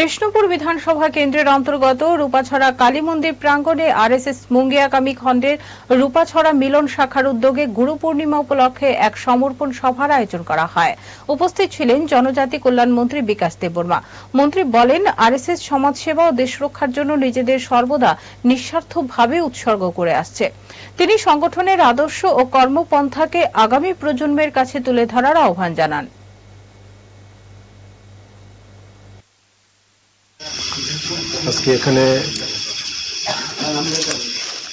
কৃষ্ণপুর বিধানসভা কেন্দ্রের অন্তর্গত রূপাছড়া কালী মন্দির প্রাঙ্গণে আরএসএস মুঙ্গিয়াকামী খণ্ডের রূপাছড়া মিলন শাখার উদ্যোগে গুরু পূর্ণিমা উপলক্ষে এক সমর্পণ সভার আয়োজন করা হয়। উপস্থিত ছিলেন জনজাতি কল্যাণ মন্ত্রী বিকাশ দেববর্মা। মন্ত্রী বলেন, আরএসএস সমাজসেবা ও দেশ রক্ষার জন্য নিজেদের সর্বদা নিঃস্বার্থভাবে উৎসর্গ করে আসছে। তিনি সংগঠনের আদর্শ ও কর্মপন্থাকে আগামী প্রজন্মের কাছে তুলে ধরার আহ্বান জানান। আজকে এখানে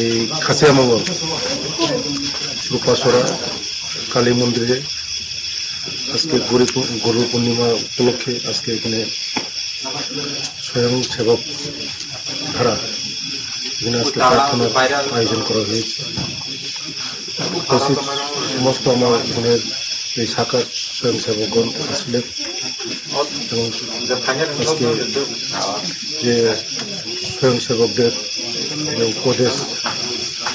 এই খাসিয়া মঙ্গল রূপাসরা কালী মন্দিরে আজকে গরি গরু পূর্ণিমা উপলক্ষে আজকে এখানে স্বয়ং সেবক ধারা, এখানে আজকে প্রার্থনার আয়োজন করা হয়েছে। সমস্ত আমার এখানের এই শাখার স্বয়ংসেবকগণ আসলেন। আসলে এবং আজকে যে স্বয়ংসেবকদের যে উপদেশ,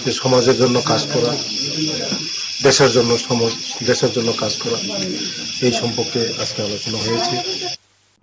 যে সমাজের জন্য কাজ করা, দেশের জন্য সমাজ, দেশের জন্য কাজ করা, এই সম্পর্কে আজকে আলোচনা হয়েছে।